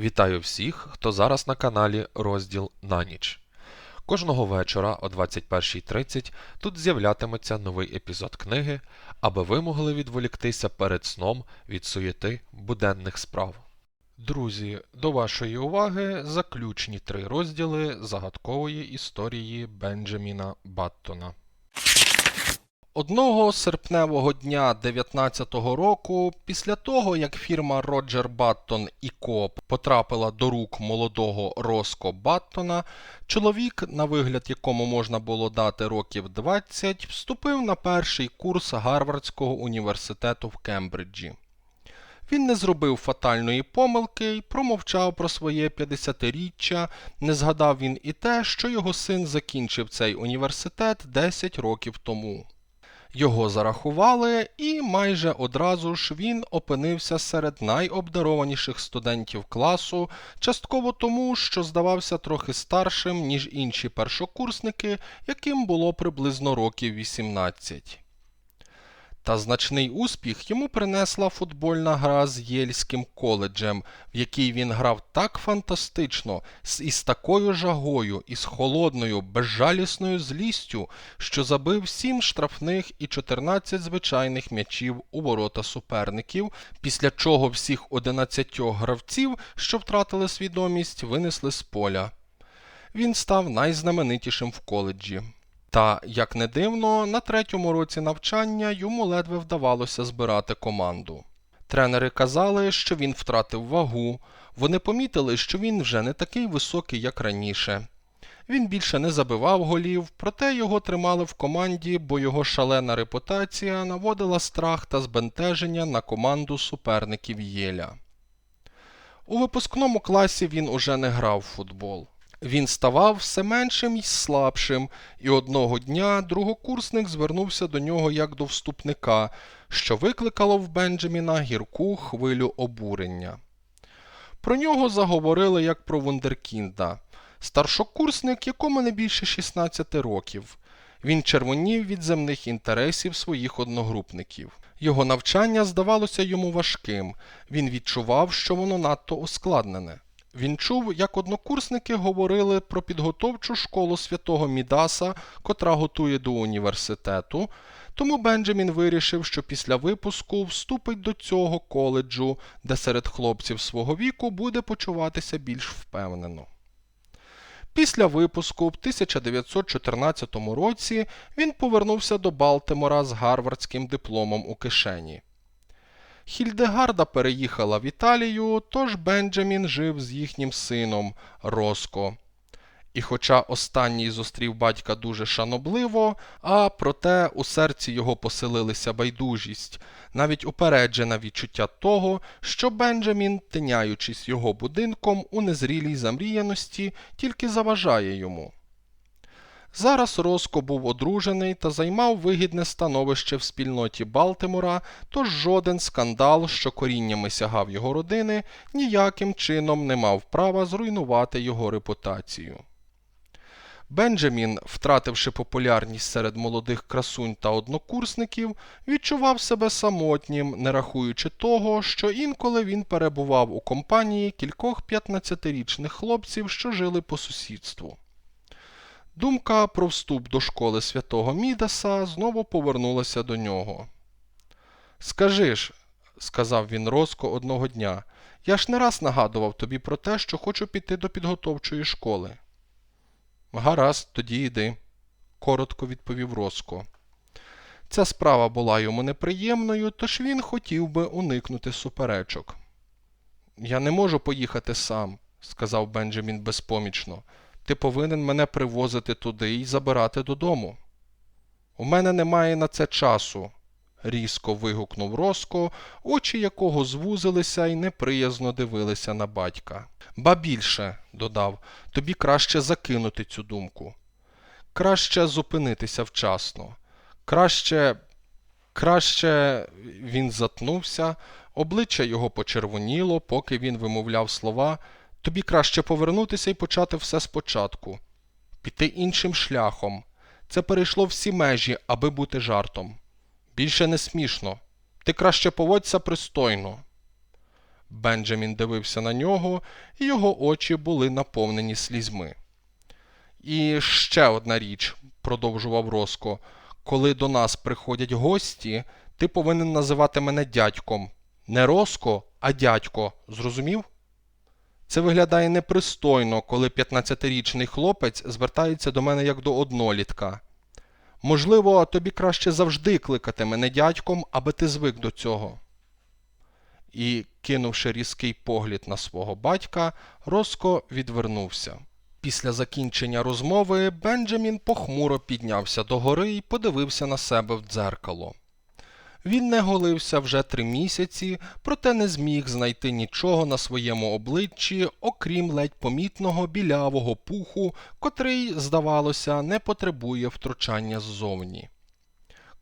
Вітаю всіх, хто зараз на каналі Розділ на ніч. Кожного вечора о 21.30 тут з'являтиметься новий епізод книги, аби ви могли відволіктися перед сном від суєти буденних справ. Друзі, до вашої уваги заключні три розділи загадкової історії Бенджаміна Баттона. Одного серпневого дня 19-го року, після того як фірма Роджер Баттон і Коп потрапила до рук молодого Роско Баттона, чоловік, на вигляд якому можна було дати років 20, вступив на перший курс Гарвардського університету в Кембриджі. Він не зробив фатальної помилки й промовчав про своє 50-річчя, не згадав він і те, що його син закінчив цей університет 10 років тому. Його зарахували, і майже одразу ж він опинився серед найобдарованіших студентів класу, частково тому, що здавався трохи старшим, ніж інші першокурсники, яким було приблизно років 18. Та значний успіх йому принесла футбольна гра з Єльським коледжем, в якій він грав так фантастично, із такою жагою, і з холодною, безжалісною злістю, що забив 7 штрафних і 14 звичайних м'ячів у ворота суперників, після чого всіх 11 гравців, що втратили свідомість, винесли з поля. Він став найзнаменитішим в коледжі. Та, як не дивно, на третьому році навчання йому ледве вдавалося збирати команду. Тренери казали, що він втратив вагу, вони помітили, що він вже не такий високий, як раніше. Він більше не забивав голів, проте його тримали в команді, бо його шалена репутація наводила страх та збентеження на команду суперників Єля. У випускному класі він уже не грав в футбол. Він ставав все меншим і слабшим, і одного дня другокурсник звернувся до нього як до вступника, що викликало в Бенджаміна гірку хвилю обурення. Про нього заговорили як про вундеркінда, старшокурсник, якому не більше 16 років. Він червонів від земних інтересів своїх одногрупників. Його навчання здавалося йому важким, він відчував, що воно надто ускладнене. Він чув, як однокурсники говорили про підготовчу школу святого Мідаса, котра готує до університету, тому Бенджамін вирішив, що після випуску вступить до цього коледжу, де серед хлопців свого віку буде почуватися більш впевнено. Після випуску в 1914 році він повернувся до Балтимора з гарвардським дипломом у кишені. Хільдегарда переїхала в Італію, тож Бенджамін жив з їхнім сином Роско. І хоча останній зустрів батька дуже шанобливо, а проте у серці його поселилися байдужість, навіть упереджене відчуття того, що Бенджамін, тиняючись його будинком у незрілій замріяності, тільки заважає йому. Зараз Роско був одружений та займав вигідне становище в спільноті Балтимора, тож жоден скандал, що коріннями сягав його родини, ніяким чином не мав права зруйнувати його репутацію. Бенджамін, втративши популярність серед молодих красунь та однокурсників, відчував себе самотнім, не рахуючи того, що інколи він перебував у компанії кількох 15-річних хлопців, що жили по сусідству. Думка про вступ до школи святого Мідаса знову повернулася до нього. Скажи ж, сказав він Роско одного дня, я ж не раз нагадував тобі про те, що хочу піти до підготовчої школи. Гаразд, тоді йди, коротко відповів Роско. Ця справа була йому неприємною, тож він хотів би уникнути суперечок. Я не можу поїхати сам, сказав Бенджамін безпомічно. Ти повинен мене привозити туди і забирати додому. У мене немає на це часу, різко вигукнув Роско, очі якого звузилися і неприязно дивилися на батька. Ба більше, додав, тобі краще закинути цю думку. Краще зупинитися вчасно. Краще. Краще він затнувся, обличчя його почервоніло, поки він вимовляв слова. Тобі краще повернутися і почати все спочатку, піти іншим шляхом. Це перейшло всі межі, аби бути жартом. Більше не смішно. Ти краще поводься пристойно. Бенджамін дивився на нього, і його очі були наповнені слізьми. І ще одна річ, продовжував Роско, коли до нас приходять гості, ти повинен називати мене дядьком. Не Роско, а дядько. Зрозумів? Це виглядає непристойно, коли 15-річний хлопець звертається до мене як до однолітка. Можливо, тобі краще завжди кликати мене дядьком, аби ти звик до цього. І, кинувши різкий погляд на свого батька, Роско відвернувся. Після закінчення розмови Бенджамін похмуро піднявся догори і подивився на себе в дзеркало. Він не голився вже три місяці, проте не зміг знайти нічого на своєму обличчі, окрім ледь помітного білявого пуху, котрий, здавалося, не потребує втручання ззовні.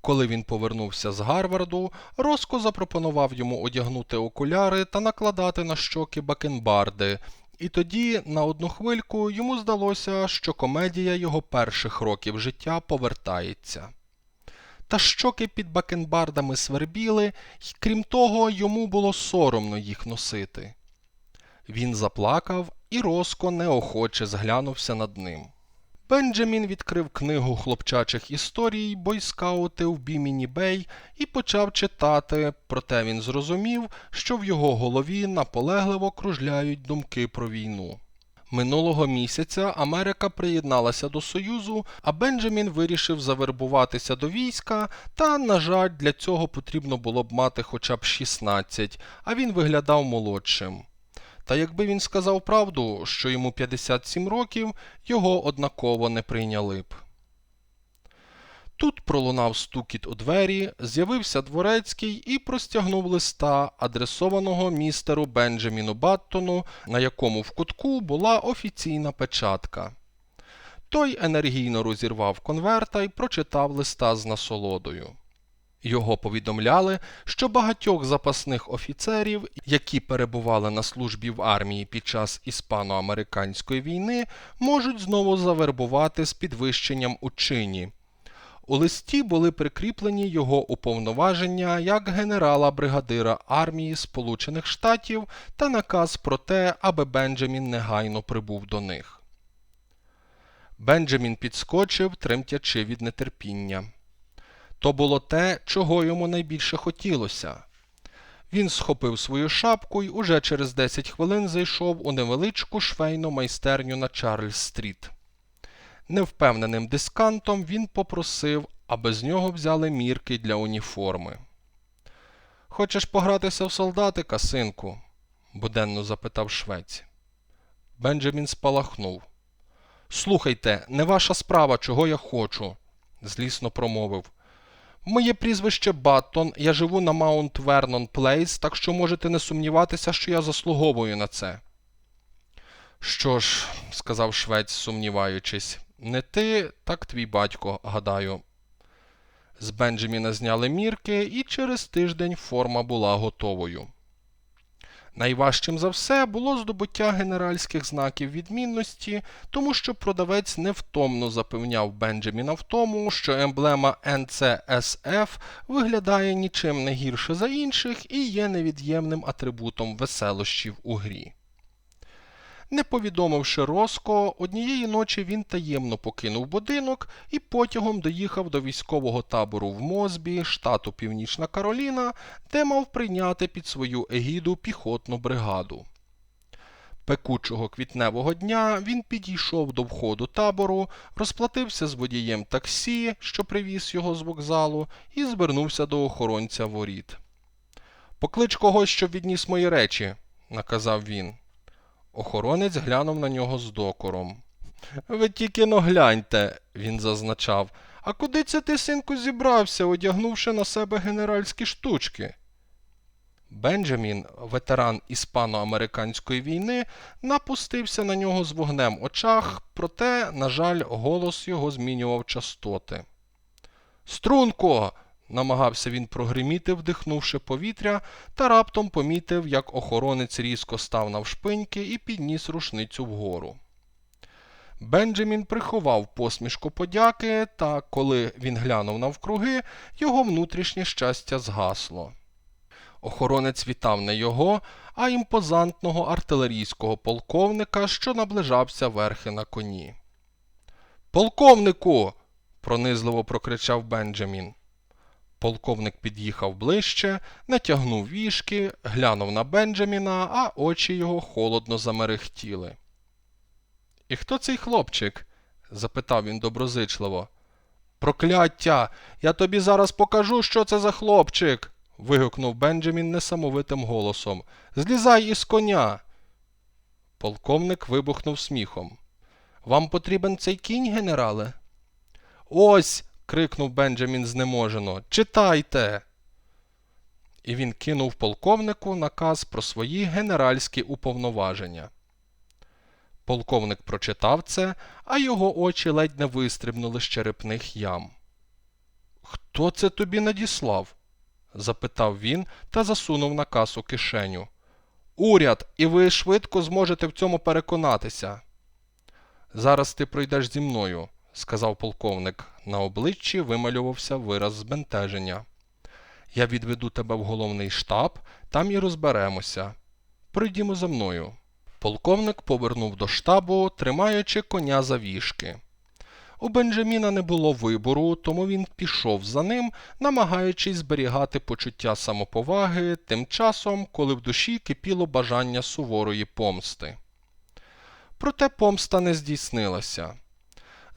Коли він повернувся з Гарварду, Роско запропонував йому одягнути окуляри та накладати на щоки бакенбарди, і тоді, на одну хвильку, йому здалося, що комедія його перших років життя повертається. Та щоки під бакенбардами свербіли, й крім того, йому було соромно їх носити. Він заплакав, і Роско неохоче зглянувся над ним. Бенджамін відкрив книгу хлопчачих історій бойскаути в Біміні Бей і почав читати, проте він зрозумів, що в його голові наполегливо кружляють думки про війну. Минулого місяця Америка приєдналася до Союзу, а Бенджамін вирішив завербуватися до війська, та, на жаль, для цього потрібно було б мати хоча б 16, а він виглядав молодшим. Та якби він сказав правду, що йому 57 років, його однаково не прийняли б. Тут пролунав стукіт у двері, з'явився дворецький і простягнув листа, адресованого містеру Бенджаміну Баттону, на якому в кутку була офіційна печатка. Той енергійно розірвав конверта і прочитав листа з насолодою. Його повідомляли, що багатьох запасних офіцерів, які перебували на службі в армії під час іспано-американської війни, можуть знову завербувати з підвищенням у чині. У листі були прикріплені його уповноваження як генерала-бригадира армії Сполучених Штатів та наказ про те, аби Бенджамін негайно прибув до них. Бенджамін підскочив, тремтячи від нетерпіння. То було те, чого йому найбільше хотілося. Він схопив свою шапку і уже через 10 хвилин зайшов у невеличку швейну майстерню на Чарльз-стріт. Невпевненим дискантом він попросив, аби з нього взяли мірки для уніформи. Хочеш погратися в солдатика, синку? буденно запитав швець. Бенджамін спалахнув. Слухайте, не ваша справа, чого я хочу, злісно промовив. Моє прізвище Баттон, я живу на Маунт Вернон Плейс, так що можете не сумніватися, що я заслуговую на це. Що ж, сказав швець, сумніваючись, не ти, так твій батько, гадаю. З Бенджаміна зняли мірки, і через тиждень форма була готовою. Найважчим за все було здобуття генеральських знаків відмінності, тому що продавець невтомно запевняв Бенджаміна в тому, що емблема NCSF виглядає нічим не гірше за інших і є невід'ємним атрибутом веселощів у грі. Не повідомивши Роско, однієї ночі він таємно покинув будинок і потягом доїхав до військового табору в Мозбі, штату Північна Кароліна, де мав прийняти під свою егіду піхотну бригаду. Пекучого квітневого дня він підійшов до входу табору, розплатився з водієм таксі, що привіз його з вокзалу, і звернувся до охоронця воріт. Поклич когось, щоб відніс мої речі, наказав він. Охоронець глянув на нього з докором. Ви тільки но гляньте, він зазначав. А куди це ти, синку, зібрався, одягнувши на себе генеральські штучки? Бенджамін, ветеран іспано-американської війни, напустився на нього з вогнем очах, проте, на жаль, голос його змінював частоти. Струнко. Намагався він прогриміти, вдихнувши повітря, та раптом помітив, як охоронець різко став навшпиньки і підніс рушницю вгору. Бенджамін приховав посмішку подяки, та коли він глянув навкруги, його внутрішнє щастя згасло. Охоронець вітав не його, а імпозантного артилерійського полковника, що наближався верхи на коні. Полковнику. пронизливо прокричав Бенджамін. Полковник під'їхав ближче, натягнув вішки, глянув на Бенджаміна, а очі його холодно замерехтіли. І хто цей хлопчик? запитав він доброзичливо. Прокляття! Я тобі зараз покажу, що це за хлопчик. вигукнув Бенджамін несамовитим голосом. Злізай із коня. Полковник вибухнув сміхом. Вам потрібен цей кінь, генерале? Ось. Крикнув Бенджамін знеможено. Читайте. І він кинув полковнику наказ про свої генеральські уповноваження. Полковник прочитав це, а його очі ледь не вистрибнули з черепних ям. Хто це тобі надіслав? запитав він та засунув наказ у кишеню. Уряд, і ви швидко зможете в цьому переконатися. Зараз ти пройдеш зі мною, сказав полковник. На обличчі вималювався вираз збентеження. Я відведу тебе в головний штаб, там і розберемося. Пройдімо за мною. Полковник повернув до штабу, тримаючи коня за вішки. У Бенджаміна не було вибору, тому він пішов за ним, намагаючись зберігати почуття самоповаги тим часом, коли в душі кипіло бажання суворої помсти. Проте помста не здійснилася.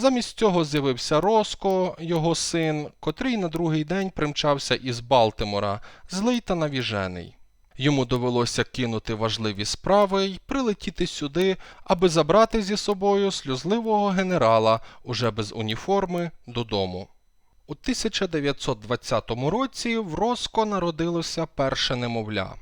Замість цього з'явився Роско, його син, котрий на другий день примчався із Балтимора, злий та навіжений. Йому довелося кинути важливі справи й прилетіти сюди, аби забрати зі собою сльозливого генерала уже без уніформи додому. У 1920 році в Роско народилося перше немовля.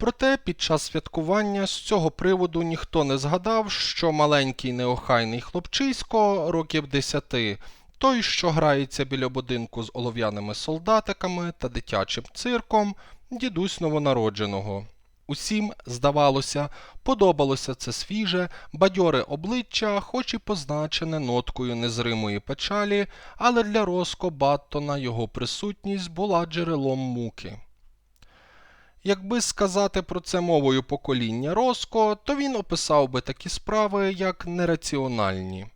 Проте під час святкування з цього приводу ніхто не згадав, що маленький неохайний хлопчисько років десяти, той, що грається біля будинку з олов'яними солдатиками та дитячим цирком, дідусь новонародженого. Усім, здавалося, подобалося це свіже, бадьоре обличчя, хоч і позначене ноткою незримої печалі, але для Роско Баттона його присутність була джерелом муки. Якби сказати про це мовою покоління Роско, то він описав би такі справи як нераціональні.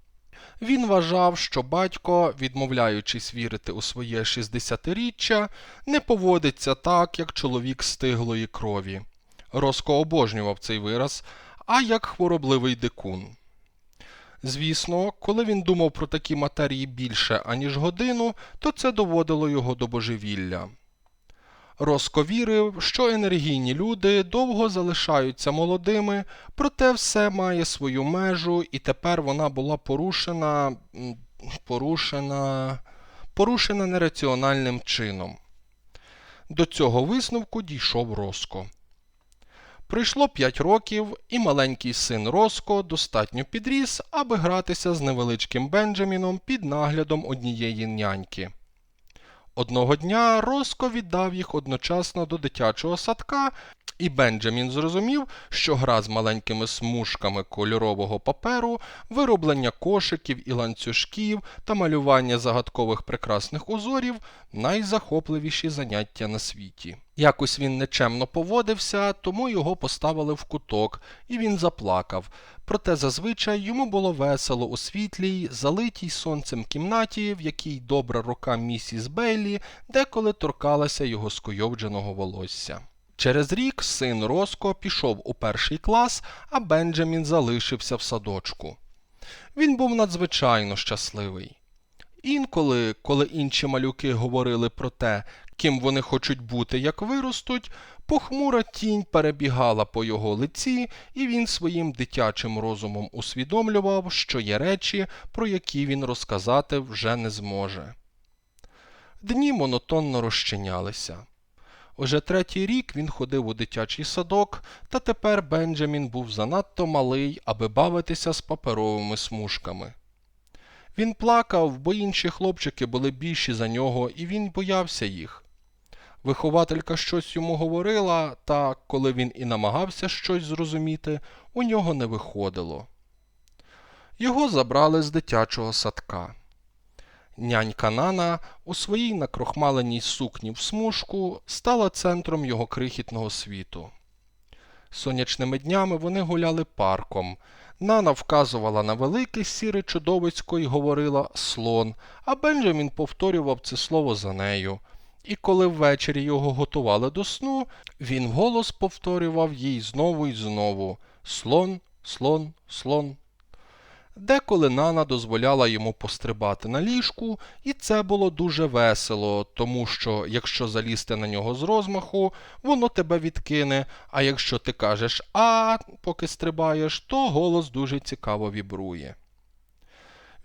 Він вважав, що батько, відмовляючись вірити у своє 60-річчя, не поводиться так, як чоловік стиглої крові. Роско обожнював цей вираз, а як хворобливий дикун. Звісно, коли він думав про такі матерії більше, аніж годину, то це доводило його до божевілля. Роско вірив, що енергійні люди довго залишаються молодими, проте все має свою межу, і тепер вона була порушена, порушена, порушена нераціональним чином. До цього висновку дійшов Роско. Пройшло п'ять років, і маленький син Роско достатньо підріс, аби гратися з невеличким Бенджаміном під наглядом однієї няньки. Одного дня Роско віддав їх одночасно до дитячого садка, і Бенджамін зрозумів, що гра з маленькими смужками кольорового паперу, вироблення кошиків і ланцюжків та малювання загадкових прекрасних узорів найзахопливіші заняття на світі. Якось він нечемно поводився, тому його поставили в куток, і він заплакав. Проте зазвичай йому було весело у світлій, залитій сонцем кімнаті, в якій добра рука місіс Бейлі деколи торкалася його скойовдженого волосся. Через рік син Роско пішов у перший клас, а Бенджамін залишився в садочку. Він був надзвичайно щасливий. Інколи, коли інші малюки говорили про те, ким вони хочуть бути, як виростуть, похмура тінь перебігала по його лиці, і він своїм дитячим розумом усвідомлював, що є речі, про які він розказати вже не зможе. Дні монотонно розчинялися. Уже третій рік він ходив у дитячий садок, та тепер Бенджамін був занадто малий, аби бавитися з паперовими смужками. Він плакав, бо інші хлопчики були більші за нього, і він боявся їх. Вихователька щось йому говорила, та коли він і намагався щось зрозуміти, у нього не виходило. Його забрали з дитячого садка. Нянька Нана у своїй накрохмаленій сукні в смужку стала центром його крихітного світу. Сонячними днями вони гуляли парком. Нана вказувала на велике сіре чудовисько і говорила слон, а Бенджамін повторював це слово за нею. І коли ввечері його готували до сну, він вголос повторював їй знову й знову слон, слон, слон. Деколи Нана дозволяла йому пострибати на ліжку, і це було дуже весело, тому що якщо залізти на нього з розмаху, воно тебе відкине, а якщо ти кажеш а, поки стрибаєш, то голос дуже цікаво вібрує.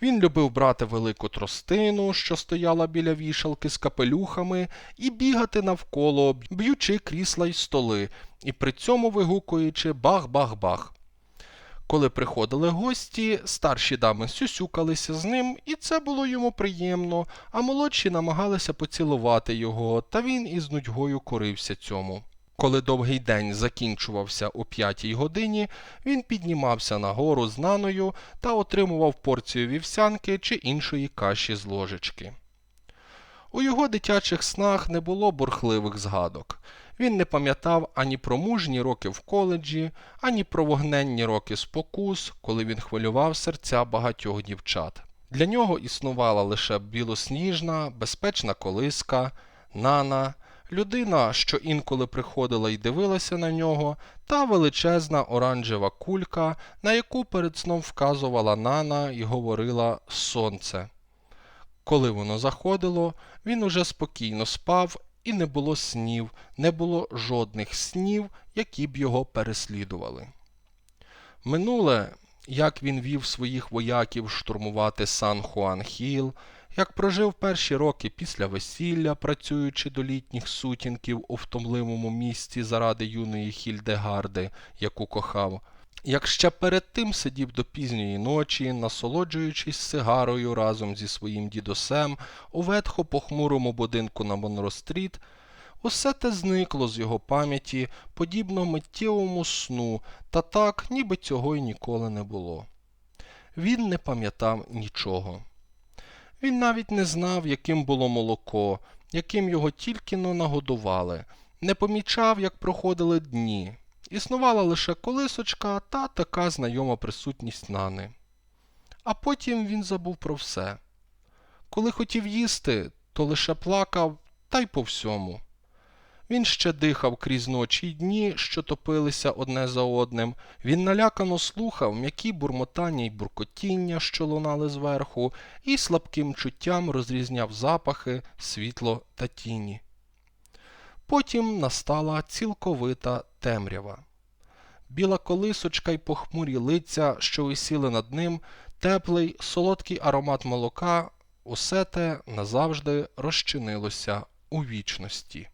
Він любив брати велику тростину, що стояла біля вішалки з капелюхами, і бігати навколо, б'ючи крісла й столи, і при цьому вигукуючи бах-бах-бах. Коли приходили гості, старші дами сюсюкалися з ним, і це було йому приємно, а молодші намагалися поцілувати його, та він із нудьгою корився цьому. Коли довгий день закінчувався о п'ятій годині, він піднімався на гору з наною та отримував порцію вівсянки чи іншої каші з ложечки. У його дитячих снах не було бурхливих згадок. Він не пам'ятав ані про мужні роки в коледжі, ані про вогненні роки спокус, коли він хвилював серця багатьох дівчат. Для нього існувала лише білосніжна, безпечна колиска, нана, людина, що інколи приходила і дивилася на нього, та величезна оранжева кулька, на яку перед сном вказувала нана і говорила сонце. Коли воно заходило, він уже спокійно спав, і не було снів, не було жодних снів, які б його переслідували. Минуле, як він вів своїх вояків штурмувати Сан Хуан Хіл, як прожив перші роки після весілля, працюючи до літніх сутінків у втомливому місті заради юної Хільдегарди, яку кохав, як ще перед тим сидів до пізньої ночі, насолоджуючись сигарою разом зі своїм дідусем у ветхо похмурому будинку на Монростріт, усе те зникло з його пам'яті, подібно миттєвому сну, та так, ніби цього й ніколи не було. Він не пам'ятав нічого. Він навіть не знав, яким було молоко, яким його тільки но нагодували, не помічав, як проходили дні. Існувала лише колисочка та така знайома присутність нани. А потім він забув про все. Коли хотів їсти, то лише плакав та й по всьому. Він ще дихав крізь ночі й дні, що топилися одне за одним. Він налякано слухав м'які бурмотання й буркотіння, що лунали зверху, і слабким чуттям розрізняв запахи, світло та тіні. Потім настала цілковита темрява. Біла колисочка й похмурі лиця, що висіли над ним, теплий, солодкий аромат молока, усе те назавжди розчинилося у вічності.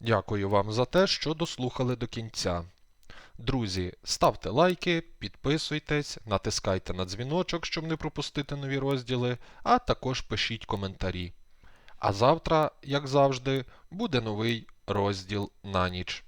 Дякую вам за те, що дослухали до кінця. Друзі, ставте лайки, підписуйтесь, натискайте на дзвіночок, щоб не пропустити нові розділи, а також пишіть коментарі. А завтра, як завжди, буде новий розділ на ніч.